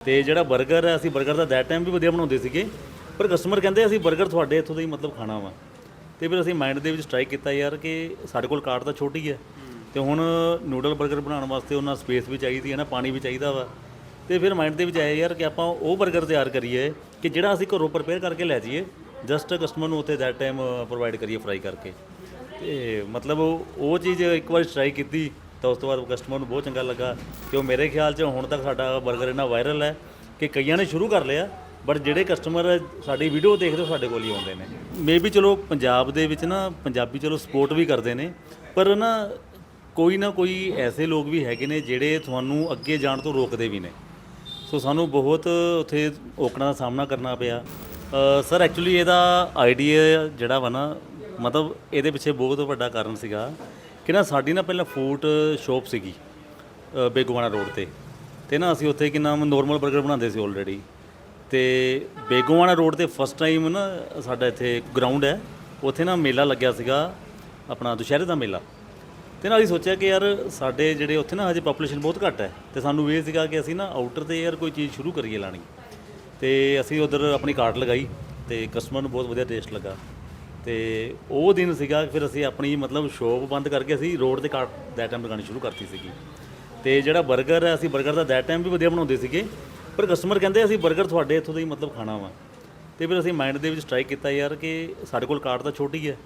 ਤੇ ਜਿਹੜਾ 버ਗਰ ਹੈ, ਅਸੀਂ 버ਗਰ ਦਾ ਦੈਟ ਟਾਈਮ ਵੀ ਵਧੀਆ ਬਣਾਉਂਦੇ ਸੀਗੇ, ਪਰ ਕਸਟਮਰ ਕਹਿੰਦੇ ਅਸੀਂ 버ਗਰ ਤੁਹਾਡੇ ਇੱਥੋਂ ਦਾ ਹੀ ਮਤਲਬ ਖਾਣਾ ਵਾ। ਤੇ ਫਿਰ ਅਸੀਂ ਮਾਈਂਡ ਦੇ ਵਿੱਚ ਸਟ੍ਰਾਈਕ ਕੀਤਾ ਯਾਰ ਕਿ ਸਾਡੇ ਕੋਲ ਕਾਰਟ ਤਾਂ ਛੋਟੀ ਹੈ। ਤੇ ਹੁਣ ਨੂਡਲ 버ਗਰ ਬਣਾਉਣ ਵਾਸਤੇ ਉਹਨਾਂ ਸਪੇਸ ਵੀ ਚਾਹੀਦੀ ਹੈ ਨਾ, ਪਾਣੀ ਵੀ ਚਾਹੀਦਾ ਵਾ। ਤੇ ਫਿਰ ਮਾਈਂਡ ਦੇ ਵਿੱਚ ਆਇਆ ਯਾਰ ਕਿ ਆਪਾਂ ਉਹ 버ਗਰ ਤਿਆਰ ਕਰੀਏ ਕਿ ਜਿਹੜਾ ਅਸੀਂ ਘਰੋਂ ਪ੍ਰਪੇਅਰ ਕਰਕੇ ਲੈ ਜਾਈਏ ਜਸਟ ਕਸਟਮਰ ਨੂੰ ਉੱਥੇ ਦੈਟ ਟਾਈਮ ਪ੍ਰੋਵਾਈਡ ਕਰੀਏ ਫਰਾਈ ਕਰਕੇ। ਤੇ ਮਤਲਬ ਉਹ ਚੀਜ਼ ਇੱਕ ਵਾਰ ਟਰਾਈ ਕੀਤੀ। ਤਾਂ ਉਸ ਤੋਂ ਬਾਅਦ ਕਸਟਮਰ ਨੂੰ ਬਹੁਤ ਚੰਗਾ ਲੱਗਾ ਕਿ ਉਹ ਮੇਰੇ ਖਿਆਲ 'ਚ ਹੁਣ ਤੱਕ ਸਾਡਾ 버ਗਰ ਇੰਨਾ ਵਾਇਰਲ ਹੈ ਕਿ ਕਈਆਂ ਨੇ ਸ਼ੁਰੂ ਕਰ ਲਿਆ ਬਟ ਜਿਹੜੇ ਕਸਟਮਰ ਸਾਡੀ ਵੀਡੀਓ ਦੇਖਦੇ ਉਹ ਸਾਡੇ ਕੋਲ ਹੀ ਆਉਂਦੇ ਨੇ। ਮੇਬੀ ਚਲੋ ਪੰਜਾਬ ਦੇ ਵਿੱਚ ਨਾ, ਪੰਜਾਬੀ ਚਲੋ ਸਪੋਰਟ ਵੀ ਕਰਦੇ ਨੇ, ਪਰ ਨਾ ਕੋਈ ਨਾ ਕੋਈ ਐਸੇ ਲੋਕ ਵੀ ਹੈਗੇ ਨੇ ਜਿਹੜੇ ਤੁਹਾਨੂੰ ਅੱਗੇ ਜਾਣ ਤੋਂ ਰੋਕਦੇ ਵੀ ਨੇ। ਸੋ ਸਾਨੂੰ ਬਹੁਤ ਉੱਥੇ ਔਕੜਾਂ ਦਾ ਸਾਹਮਣਾ ਕਰਨਾ ਪਿਆ। ਸਰ ਐਕਚੁਅਲੀ ਇਹਦਾ ਆਈਡੀਆ ਜਿਹੜਾ ਵਾ ਨਾ, ਮਤਲਬ ਇਹਦੇ ਪਿੱਛੇ ਬਹੁਤ ਵੱਡਾ ਕਾਰਨ ਸੀਗਾ। ਕਿ ਨਾ ਸਾਡੀ ਨਾ ਪਹਿਲਾਂ ਫੂਡ ਸ਼ੋਪ ਸੀਗੀ ਅ, ਰੋਡ ਤੇ। ਤੇ ਨਾ ਅਸੀਂ ਉੱਥੇ ਕਿ ਨਾਮ ਨੋਰਮਲ 버ਗਰ ਬਣਾਉਂਦੇ ਸੀ ਆਲਰੇਡੀ ਤੇ ਬੇਗੋਵਾਨਾ ਰੋਡ ਤੇ ਫਸਟ ਟਾਈਮ ਨਾ ਸਾਡਾ ਇੱਥੇ ਗਰਾਊਂਡ ਹੈ ਉੱਥੇ ਨਾ ਮੇਲਾ ਲੱਗਿਆ ਸੀਗਾ ਆਪਣਾ ਦੁਸ਼ਹਿਰੇ ਦਾ ਮੇਲਾ। ਤੇ ਨਾਲ ਅਸੀਂ ਸੋਚਿਆ ਕਿ ਯਾਰ ਸਾਡੇ ਜਿਹੜੇ ਉੱਥੇ ਨਾ ਹਜੇ ਪੋਪੂਲੇਸ਼ਨ ਬਹੁਤ ਘੱਟ ਹੈ ਤੇ ਸਾਨੂੰ ਇਹ ਸੀਗਾ ਕਿ ਅਸੀਂ ਨਾ ਆਊਟਰ ਤੇ ਯਾਰ ਕੋਈ ਚੀਜ਼ ਸ਼ੁਰੂ ਕਰੀਏ ਲਾਣੀ। ਤੇ ਅਸੀਂ ਉਧਰ ਆਪਣੀ ਕਾਰਟ ਲਗਾਈ ਤੇ ਕਸਟਮਰ ਨੂੰ ਬਹੁਤ ਵਧੀਆ ਟੇਸਟ ਲੱਗਾ। ਤੇ ਉਹ ਦਿਨ ਸੀਗਾ, ਫਿਰ ਅਸੀਂ ਆਪਣੀ ਮਤਲਬ ਸ਼ੋਪ ਬੰਦ ਕਰਕੇ ਅਸੀਂ ਰੋਡ ਤੇ ਕਾਰ ਦੈਟ ਟਾਈਮ ਲਗਾਉਣੀ ਸ਼ੁਰੂ ਕਰਤੀ ਸੀਗੀ। ਤੇ ਜਿਹੜਾ 버ਗਰ ਹੈ, ਅਸੀਂ 버ਗਰ ਦਾ ਦੈਟ ਟਾਈਮ ਵੀ ਵਧੀਆ ਬਣਾਉਂਦੇ ਸੀਗੇ, ਪਰ ਕਸਟਮਰ ਕਹਿੰਦੇ ਅਸੀਂ 버ਗਰ ਤੁਹਾਡੇ ਇੱਥੋਂ ਦਾ ਹੀ ਮਤਲਬ ਖਾਣਾ ਵਾ। ਤੇ ਫਿਰ ਅਸੀਂ ਮਾਈਂਡ ਦੇ ਵਿੱਚ ਸਟ੍ਰਾਈਕ ਕੀਤਾ ਯਾਰ ਕਿ ਸਾਡੇ ਕੋਲ ਕਾਰਟ ਤਾਂ ਛੋਟੀ ਹੈ।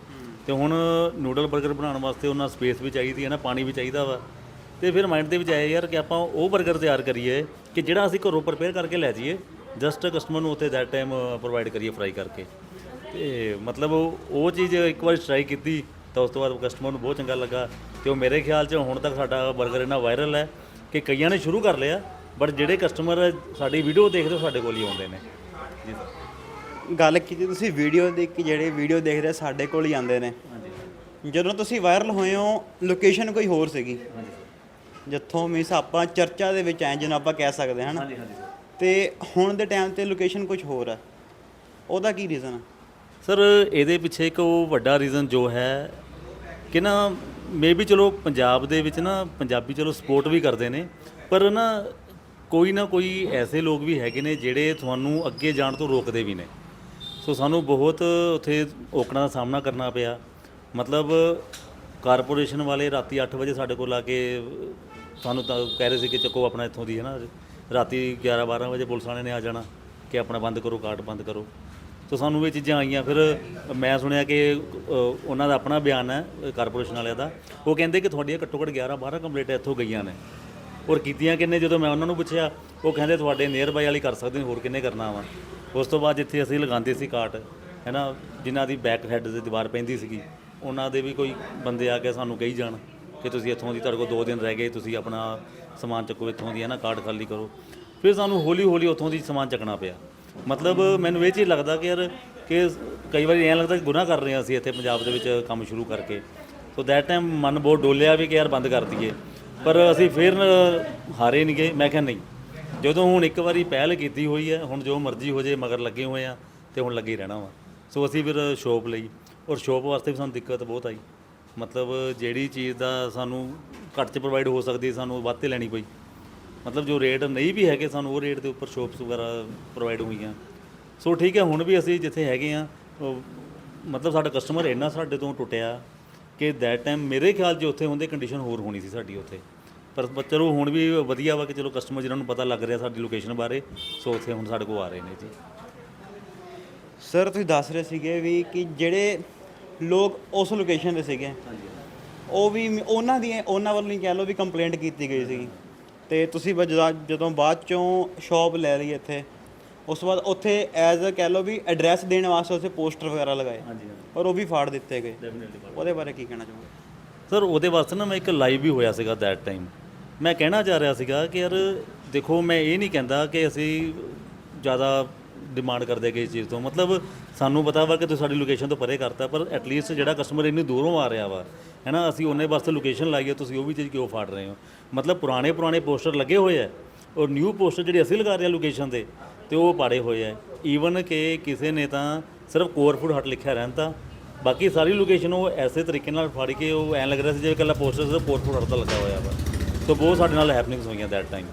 ਤੇ ਹੁਣ ਨੂਡਲ 버ਗਰ ਬਣਾਉਣ ਵਾਸਤੇ ਉਹਨਾਂ ਸਪੇਸ ਵੀ ਚਾਹੀਦੀ ਹੈ ਨਾ, ਪਾਣੀ ਵੀ ਚਾਹੀਦਾ ਵਾ। ਤੇ ਫਿਰ ਮਾਈਂਡ ਦੇ ਵਿੱਚ ਆਇਆ ਯਾਰ ਕਿ ਆਪਾਂ ਉਹ 버ਗਰ ਤਿਆਰ ਕਰੀਏ ਕਿ ਜਿਹੜਾ ਅਸੀਂ ਘਰੋਂ ਪ੍ਰਪੇਅਰ ਕਰਕੇ ਲੈ ਜਾਈਏ ਜਸਟ ਕਸਟਮਰ ਨੂੰ ਉੱਥੇ ਦੈਟ ਟਾਈਮ ਪ੍ਰੋਵਾਈਡ ਕਰੀਏ ਫਰਾਈ ਕਰਕੇ। ਤੇ ਮਤਲਬ ਉਹ ਚੀਜ਼ ਇੱਕ ਵਾਰ ਟਰਾਈ ਕੀਤੀ ਤਾਂ ਉਸ ਤੋਂ ਬਾਅਦ ਕਸਟਮਰ ਨੂੰ ਬਹੁਤ ਚੰਗਾ ਲੱਗਾ। ਤੇ ਉਹ ਮੇਰੇ ਖਿਆਲ 'ਚ ਹੁਣ ਤੱਕ ਸਾਡਾ 버ਗਰ ਇੰਨਾ ਵਾਇਰਲ ਹੈ ਕਿ ਕਈਆਂ ਨੇ ਸ਼ੁਰੂ ਕਰ ਲਿਆ ਬਟ ਜਿਹੜੇ ਕਸਟਮਰ ਸਾਡੀ ਵੀਡੀਓ ਦੇਖਦੇ ਉਹ ਸਾਡੇ ਕੋਲ ਹੀ ਆਉਂਦੇ ਨੇ। ਜੀ ਗੱਲ ਕੀਤੀ ਤੁਸੀਂ ਵੀਡੀਓ ਦੇਖ ਕੇ ਜਿਹੜੇ ਵੀਡੀਓ ਦੇਖ ਰਹੇ ਸਾਡੇ ਕੋਲ ਹੀ ਆਉਂਦੇ ਨੇ। ਜਦੋਂ ਤੁਸੀਂ ਵਾਇਰਲ ਹੋਏ ਹੋ ਲੋਕੇਸ਼ਨ ਕੋਈ ਹੋਰ ਸੀਗੀ? ਜਿੱਥੋਂ ਮੀਨਸ ਆਪਾਂ ਚਰਚਾ ਦੇ ਵਿੱਚ ਆਏ ਜਿਹਨੂੰ ਆਪਾਂ ਕਹਿ ਸਕਦੇ ਹਾਂ ਨਾ ਤੇ ਹੁਣ ਦੇ ਟਾਈਮ ਤੇ ਲੋਕੇਸ਼ਨ ਕੁਝ ਹੋਰ ਹੈ। ਉਹਦਾ ਕੀ ਰੀਜ਼ਨ ਹੈ? ਸਰ, ਇਹਦੇ ਪਿੱਛੇ ਇੱਕ ਉਹ ਵੱਡਾ ਰੀਜ਼ਨ ਜੋ ਹੈ ਕਿ ਨਾ ਮੇਬੀ ਚਲੋ ਪੰਜਾਬ ਦੇ ਵਿੱਚ ਨਾ ਪੰਜਾਬੀ ਚਲੋ ਸਪੋਰਟ ਵੀ ਕਰਦੇ ਨੇ, ਪਰ ਨਾ ਕੋਈ ਨਾ ਕੋਈ ਐਸੇ ਲੋਕ ਵੀ ਹੈਗੇ ਨੇ ਜਿਹੜੇ ਤੁਹਾਨੂੰ ਅੱਗੇ ਜਾਣ ਤੋਂ ਰੋਕਦੇ ਵੀ ਨੇ। ਸੋ ਸਾਨੂੰ ਬਹੁਤ ਉੱਥੇ ਔਕੜਾਂ ਦਾ ਸਾਹਮਣਾ ਕਰਨਾ ਪਿਆ। ਮਤਲਬ ਕਾਰਪੋਰੇਸ਼ਨ ਵਾਲੇ ਰਾਤੀ 8 ਵਜੇ ਸਾਡੇ ਕੋਲ ਆ ਕੇ ਸਾਨੂੰ ਤਾਂ ਕਹਿ ਰਹੇ ਸੀ ਕਿ ਚੱਕੋ ਆਪਣਾ ਇੱਥੋਂ ਦੀ ਹੈ ਨਾ, ਰਾਤੀ 11 12 ਵਜੇ ਪੁਲਿਸ ਵਾਲੇ ਨੇ ਆ ਜਾਣਾ ਕਿ ਆਪਣਾ ਬੰਦ ਕਰੋ, ਕਾਰਡ ਬੰਦ ਕਰੋ। ਸੋ ਸਾਨੂੰ ਇਹ ਚੀਜ਼ਾਂ ਆਈਆਂ। ਫਿਰ ਮੈਂ ਸੁਣਿਆ ਕਿ ਉਹਨਾਂ ਦਾ ਆਪਣਾ ਬਿਆਨ ਹੈ, ਕਾਰਪੋਰੇਸ਼ਨ ਵਾਲਿਆਂ ਦਾ। ਉਹ ਕਹਿੰਦੇ ਕਿ ਤੁਹਾਡੀਆਂ ਘੱਟੋ ਘੱਟ 11 12 ਕੰਪਲੀਟ ਇੱਥੋਂ ਗਈਆਂ ਨੇ। ਔਰ ਕੀਤੀਆਂ ਕਿੰਨੇ? ਜਦੋਂ ਮੈਂ ਉਹਨਾਂ ਨੂੰ ਪੁੱਛਿਆ, ਉਹ ਕਹਿੰਦੇ ਤੁਹਾਡੇ ਨੀਅਰ ਬਾਈ ਵਾਲੀ ਕਰ ਸਕਦੇ ਨੇ ਹੋਰ ਕਿੰਨੇ ਕਰਨਾ ਵਾ। ਉਸ ਤੋਂ ਬਾਅਦ ਜਿੱਥੇ ਅਸੀਂ ਲਗਾਉਂਦੇ ਸੀ ਕਾਟ ਹੈ ਨਾ, ਜਿਨ੍ਹਾਂ ਦੀ ਬੈਕ ਹੈੱਡ ਦੀ ਦੀਵਾਰ ਪੈਂਦੀ ਸੀਗੀ, ਉਹਨਾਂ ਦੇ ਵੀ ਕੋਈ ਬੰਦੇ ਆ ਕੇ ਸਾਨੂੰ ਕਹੀ ਜਾਣ ਕਿ ਤੁਸੀਂ ਇੱਥੋਂ ਦੀ, ਤੁਹਾਡੇ ਕੋਲ 2 ਦਿਨ ਰਹਿ ਗਏ, ਤੁਸੀਂ ਆਪਣਾ ਸਮਾਨ ਚੱਕੋ ਇੱਥੋਂ ਦੀ, ਹੈ ਨਾ, ਕਾਰਡ ਖਾਲੀ ਕਰੋ। ਫਿਰ ਸਾਨੂੰ ਹੌਲੀ ਹੌਲੀ ਉੱਥੋਂ ਦੀ ਸਮਾਨ ਚੱਕਣਾ ਪਿਆ। ਮਤਲਬ ਮੈਨੂੰ ਇਹ ਚੀਜ਼ ਲੱਗਦਾ ਕਿ ਯਾਰ ਕਿ ਕਈ ਵਾਰੀ ਐਂ ਲੱਗਦਾ ਕਿ ਗੁਨਾਹ ਕਰ ਰਹੇ ਹਾਂ ਅਸੀਂ ਇੱਥੇ ਪੰਜਾਬ ਦੇ ਵਿੱਚ ਕੰਮ ਸ਼ੁਰੂ ਕਰਕੇ। ਸੋ ਦੈਟ ਟਾਈਮ ਮਨ ਬਹੁਤ ਡੋਲਿਆ ਵੀ ਕਿ ਯਾਰ ਬੰਦ ਕਰ ਦਈਏ। ਪਰ ਅਸੀਂ ਫਿਰ ਹਾਰੇ ਨਹੀਂ ਗਏ। ਮੈਂ ਕਿਹਾ ਨਹੀਂ। ਜਦੋਂ ਹੁਣ ਇੱਕ ਵਾਰੀ ਪਹਿਲ ਕੀਤੀ ਹੋਈ ਹੈ, ਹੁਣ ਜੋ ਮਰਜ਼ੀ ਹੋ ਜੇ ਮਗਰ ਲੱਗੇ ਹੋਏ ਆ ਤੇ ਹੁਣ ਲੱਗੇ ਰਹਿਣਾ ਵਾ। ਸੋ ਅਸੀਂ ਫਿਰ ਸ਼ੋਪ ਲਈ। ਔਰ ਸ਼ੋਪ ਵਾਸਤੇ ਵੀ ਸਾਨੂੰ ਦਿੱਕਤ ਬਹੁਤ ਆਈ। ਮਤਲਬ ਜਿਹੜੀ ਚੀਜ਼ ਦਾ ਸਾਨੂੰ ਘੱਟ 'ਚ ਪ੍ਰੋਵਾਈਡ ਹੋ ਸਕਦੀ, ਸਾਨੂੰ ਵੱਧ ਤੇ ਲੈਣੀ ਪਈ। ਮਤਲਬ ਜੋ ਰੇਟ ਨਹੀਂ ਵੀ ਹੈਗੇ ਸਾਨੂੰ ਉਹ ਰੇਟ ਦੇ ਉੱਪਰ ਸ਼ੋਪਸ ਵਗੈਰਾ ਪ੍ਰੋਵਾਈਡ ਹੋਈਆਂ। ਸੋ ਠੀਕ ਹੈ ਹੁਣ ਵੀ ਅਸੀਂ ਜਿੱਥੇ ਹੈਗੇ ਆ ਮਤਲਬ ਸਾਡਾ ਕਸਟਮਰ ਇੰਨਾ ਸਾਡੇ ਤੋਂ ਟੁੱਟਿਆ ਕਿ ਦੈਟ ਟਾਈਮ ਮੇਰੇ ਖਿਆਲ 'ਚ ਉੱਥੇ ਹੁੰਦੇ ਕੰਡੀਸ਼ਨ ਹੋਰ ਹੋਣੀ ਸੀ ਸਾਡੀ ਉੱਥੇ। ਪਰ ਚਲੋ ਹੁਣ ਵੀ ਵਧੀਆ ਵਾ ਕਿ ਚਲੋ ਕਸਟਮਰ ਜਿਹਨਾਂ ਨੂੰ ਪਤਾ ਲੱਗ ਰਿਹਾ ਸਾਡੀ ਲੋਕੇਸ਼ਨ ਬਾਰੇ ਸੋ ਉੱਥੇ ਹੁਣ ਸਾਡੇ ਕੋਲ ਆ ਰਹੇ ਨੇ ਜੀ। ਸਰ ਤੁਸੀਂ ਦੱਸ ਰਹੇ ਸੀਗੇ ਵੀ ਕਿ ਜਿਹੜੇ ਲੋਕ ਉਸ ਲੋਕੇਸ਼ਨ ਤੇ ਸੀਗੇ ਉਹ ਵੀ ਉਹਨਾਂ ਦੀ ਉਹਨਾਂ ਵੱਲੋਂ ਹੀ ਕਹਿ ਲਓ ਵੀ ਕੰਪਲੇਂਟ ਕੀਤੀ ਗਈ ਸੀਗੀ। ਤੇ ਤੁਸੀਂ ਬ- ਜਦਾ- ਜਦੋਂ ਬਾਅਦ ਚੋਂ ਸ਼ਾਪ ਲੈ ਲਈ ਇੱਥੇ ਉਸ ਤੋਂ ਬਾਅਦ ਉੱਥੇ ਐਜ਼ ਅ ਕਹਿ ਲਓ ਵੀ ਐਡਰੈਸ ਦੇਣ ਵਾਸਤੇ ਉੱਥੇ ਪੋਸਟਰ ਵਗੈਰਾ ਲਗਾਏ। ਹਾਂਜੀ ਹਾਂਜੀ। ਔਰ ਉਹ ਵੀ ਫਾੜ ਦਿੱਤੇ ਗਏ। ਡੈਫੀਨਿਟਲੀ ਉਹਦੇ ਬਾਰੇ ਕੀ ਕਹਿਣਾ ਚਾਹੋਗੇ? ਸਰ ਉਹਦੇ ਵਾਸਤੇ ਨਾ ਮੈਂ ਇੱਕ ਲਾਈਵ ਵੀ ਹੋਇਆ ਸੀਗਾ ਦੈਟ ਟਾਈਮ ਮੈਂ ਕਹਿਣਾ ਚਾਹ ਰਿਹਾ ਸੀਗਾ ਕਿ ਯਾਰ ਦੇਖੋ ਮੈਂ ਇਹ ਨਹੀਂ ਕਹਿੰਦਾ ਕਿ ਅਸੀਂ ਜ਼ਿਆਦਾ ਡਿਮਾਂਡ ਕਰਦੇ ਗਏ ਇਸ ਚੀਜ਼ ਤੋਂ। ਮਤਲਬ ਸਾਨੂੰ ਪਤਾ ਵਾ ਕਿ ਤੁਸੀਂ ਸਾਡੀ ਲੋਕੇਸ਼ਨ ਤੋਂ ਪਰੇ ਕਰਤਾ, ਪਰ ਐਟਲੀਸਟ ਜਿਹੜਾ ਕਸਟਮਰ ਇੰਨੀ ਦੂਰੋਂ ਆ ਰਿਹਾ ਵਾ ਹੈ ਨਾ ਅਸੀਂ ਉਹਨੇ ਵਾਸਤੇ ਲੋਕੇਸ਼ਨ ਲਾਈਏ ਤੁਸੀਂ ਉਹ ਵੀ ਚੀਜ਼ ਕਿਉਂ ਫਾੜ ਰਹੇ ਹੋ? ਮਤਲਬ ਪੁਰਾਣੇ ਪੁਰਾਣੇ ਪੋਸਟਰ ਲੱਗੇ ਹੋਏ ਆ ਔਰ ਨਿਊ ਪੋਸਟਰ ਜਿਹੜੇ ਅਸੀਂ ਲਗਾ ਰਹੇ ਹਾਂ ਲੋਕੇਸ਼ਨ ਤੇ ਤੇ ਉਹ ਪਾੜੇ ਹੋਏ ਆ। ਈਵਨ ਕਿ ਕਿਸੇ ਨੇ ਤਾਂ ਸਿਰਫ ਕੋਰ ਫੂਡ ਹਟ ਲਿਖਿਆ ਰਹਿੰਦਾ ਬਾਕੀ ਸਾਰੀ ਲੋਕੇਸ਼ਨ ਉਹ ਐਸੇ ਤਰੀਕੇ ਨਾਲ ਫਾੜ ਕੇ ਉਹ ਐਂ ਲੱਗ ਰਿਹਾ ਸੀ ਜਿਵੇਂ ਇਕੱਲਾ ਪੋਸਟਰ ਸਿਰਫ ਕੋਰ ਫੂਡ ਹਟ ਦਾ ਲੱਗਾ ਹੋਇਆ ਵਾ। ਸੋ ਬਹੁਤ ਸਾਡੇ ਨਾਲ ਹੈਪਨਿੰਗਸ ਹੋਈਆਂ ਦੈਟ ਟਾਈਮ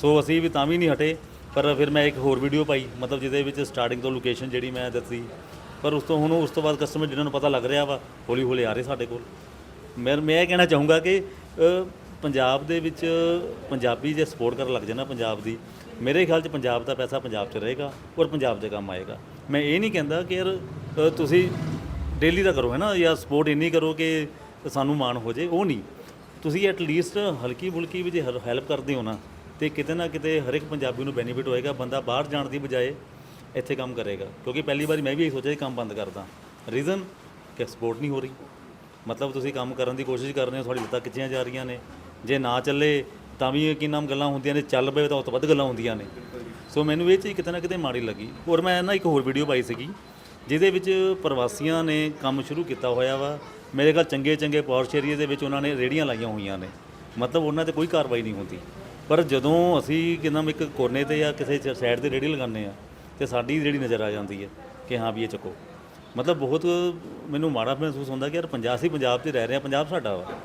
ਸੋ ਅਸੀਂ ਵੀ ਤਾਂ ਵੀ ਨਹੀਂ ਹਟੇ। ਪਰ ਫਿਰ ਮੈਂ ਇੱਕ ਹੋਰ ਵੀਡੀਓ ਪਾਈ, ਮਤਲਬ ਜਿਹਦੇ ਵਿੱਚ ਸਟਾਰਟਿੰਗ ਤੋਂ ਲੋਕੇਸ਼ਨ ਜਿਹੜੀ ਮੈਂ ਦੱਸੀ। ਪਰ ਉਸ ਤੋਂ ਹੁਣ ਉਸ ਤੋਂ ਬਾਅਦ ਕਸਟਮਰ ਜਿਹਨਾਂ ਨੂੰ ਪਤਾ ਲੱਗ ਰਿਹਾ ਵਾ, ਹੌਲੀ ਹੌਲੀ ਆ ਰਹੇ ਸਾਡੇ ਕੋਲ। ਮੈਂ ਮੈਂ ਇਹ ਕਹਿਣਾ ਚਾਹੂੰਗਾ ਕਿ ਪੰਜਾਬ ਦੇ ਵਿੱਚ ਪੰਜਾਬੀ ਜੇ ਸਪੋਰਟ ਕਰਨ ਲੱਗ ਜਾਣਾ ਪੰਜਾਬ ਦੀ, ਮੇਰੇ ਖਿਆਲ 'ਚ ਪੰਜਾਬ ਦਾ ਪੈਸਾ ਪੰਜਾਬ 'ਚ ਰਹੇਗਾ ਔਰ ਪੰਜਾਬ ਦੇ ਕੰਮ ਆਏਗਾ। ਮੈਂ ਇਹ ਨਹੀਂ ਕਹਿੰਦਾ ਕਿ ਯਾਰ ਤੁਸੀਂ ਡੇਲੀ ਦਾ ਕਰੋ, ਹੈ ਨਾ? ਜਾਂ ਸਪੋਰਟ ਇੰਨੀ ਕਰੋ ਕਿ ਸਾਨੂੰ ਮਾਣ ਹੋ ਜੇ ਉਹ ਨਹੀਂ। ਤੁਸੀਂ ਐਟ ਲੀਸਟ ਹਲਕੀ ਬੁਲਕੀ ਵੀ ਜੇ ਹੈਲਪ ਕਰਦੇ ਹੋ ਨਾ ਤੇ ਕਿਤੇ ਨਾ ਕਿਤੇ ਹਰ ਇੱਕ ਪੰਜਾਬੀ ਨੂੰ ਬੈਨੀਫਿਟ ਹੋਏਗਾ, ਬੰਦਾ ਬਾਹਰ ਜਾਣ ਦੀ ਬਜਾਏ ਇੱਥੇ ਕੰਮ ਕਰੇਗਾ। ਕਿਉਂਕਿ ਪਹਿਲੀ ਵਾਰੀ ਮੈਂ ਵੀ ਇਹ ਸੋਚਿਆ ਕਿ ਕੰਮ ਬੰਦ ਕਰਦਾ। ਰੀਜ਼ਨ ਕਿ ਸਪੋਰਟ ਨਹੀਂ ਹੋ ਰਹੀ। ਮਤਲਬ ਤੁਸੀਂ ਕੰਮ ਕਰਨ ਦੀ ਕੋਸ਼ਿਸ਼ ਕਰ ਰਹੇ ਹੋ, ਤੁਹਾਡੀ ਲੱਤਾਂ ਖਿੱਚੀਆਂ ਜਾ ਰਹੀਆਂ ਨੇ। ਜੇ ਨਾ ਚੱਲੇ, ਤਾਂ ਵੀ ਕੀ ਨਾਮ ਗੱਲਾਂ ਹੁੰਦੀਆਂ ਨੇ, ਚੱਲ ਪਏ ਤਾਂ ਉਸ ਤੋਂ ਵੱਧ ਗੱਲਾਂ ਹੁੰਦੀਆਂ ਨੇ। ਸੋ ਮੈਨੂੰ ਇਹ ਚੀਜ਼ ਕਿਤੇ ਨਾ ਕਿਤੇ ਮਾੜੀ ਲੱਗੀ। ਔਰ ਮੈਂ ਨਾ ਇੱਕ ਹੋਰ ਵੀਡੀਓ ਪਾਈ ਸੀਗੀ, ਜਿਹਦੇ ਵਿੱਚ ਪ੍ਰਵਾਸੀਆਂ ਨੇ ਕੰਮ ਸ਼ੁਰੂ ਕੀਤਾ ਹੋਇਆ ਵਾ। ਮੇਰੇ ਖਿਆਲ ਚੰਗੇ ਚੰਗੇ ਪੌਰਸ਼ ਏਰੀਏ ਦੇ ਵਿੱਚ ਉਹਨਾਂ ਨੇ ਰੇੜੀਆਂ ਲਾਈਆਂ ਹੋਈਆਂ ਨੇ। ਮਤਲਬ ਉਹਨਾਂ ਤੇ ਕੋਈ ਕਾਰਵਾਈ ਨਹੀਂ ਹੁੰਦੀ। ਪਰ ਜਦੋਂ ਅਸੀਂ ਕਿ ਇੱਕ ਕੋਨੇ ਤੇ ਜਾਂ ਕਿਸੇ ਸਾਈਡ ਤੇ ਰੇੜੀ ਲਗਾਉਂਦੇ ਆ ਤੇ ਸਾਡੀ ਰੇੜੀ ਨਜ਼ਰ ਆ ਜਾਂਦੀ ਹੈ ਕਿ ਹਾਂ ਵੀ ਇਹ ਚੱਕੋ। ਮਤਲਬ ਬਹੁਤ ਮੈਨੂੰ ਮਾੜਾ ਮਹਿਸੂਸ ਹੁੰਦਾ ਕਿ ਯਾਰ ਪੰਜਾਬ ਅਸੀਂ ਪੰਜਾਬ 'ਚ ਰਹਿ ਰਹੇ ਹਾਂ, ਪੰਜਾਬ ਸਾਡਾ ਵਾ।